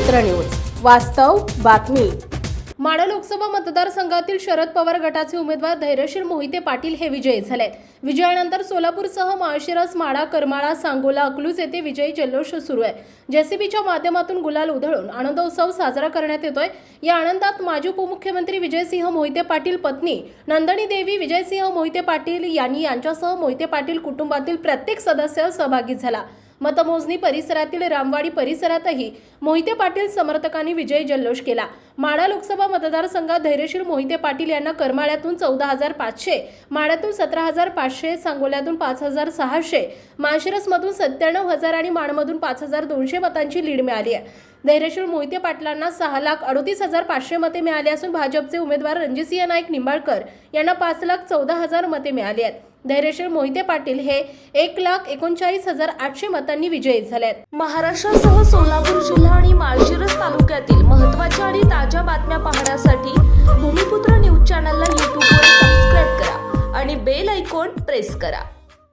भूमिपुत्र news वास्तव बातमी. माढा लोकसभा मतदारसंघातील शरद पवार गटाचे उमेदवार धैर्यशील मोहिते पाटील हे विजयी झालेत. विजयानंतर सोलापूरसह माळशिरस माडा करमाळा सांगोला अकलूज येथे विजयी जल्लोष सुरू आहे. जेसीबीच्या माध्यमातून गुलाल उधळून आनंदोत्सव साजरा करण्यात येतोय. या आनंदात माजी उपमुख्यमंत्री विजयसिंह मोहिते पाटील पत्नी नंदनी देवी विजयसिंह मोहिते पाटील यांनी यांच्यासह मोहिते पाटील कुटुंबातील प्रत्येक सदस्य सहभागी झाला. मतमोजणी परिसरातील रामवाडी परिसरातही मोहिते पाटील समर्थकांनी विजय जल्लोष केला. माळा लोकसभा मतदारसंघात धैर्यशील मोहिते पाटील यांना करमाळ्यातून चौदा हजार पाचशे माळ्यातून सतरा हजार पाचशे सांगोल्यातून पाच हजार सहाशे माळशिरसमधून सत्त्याण्णव हजार आणि माणमधून पाच हजार दोनशे मतांची लीड मिळाली आहे. धैर्यशील मोहिते पाटलांना सहा लाख अडतीस हजार पाचशे मते मिळाली असून भाजपचे उमेदवार रणजितसिंह नाईक निंबाळकर यांना पाच लाख चौदा हजार मते मिळाली आहेत. धैर्यशील मोहिते पाटील हे एक लाख एकोणचाळीस हजार आठशे मतांनी विजयी झाले आहेत महाराष्ट्रासह सोलापूर जिल्हा आणि माळशिरस तालुक्यातील महत्त्वाच्या आणि ताज्या बातम्या पाहण्यासाठी भूमिपुत्र न्यूज चॅनलला यूट्यूबवर सबस्क्राईब करा आणि बेल आयकॉन प्रेस करा.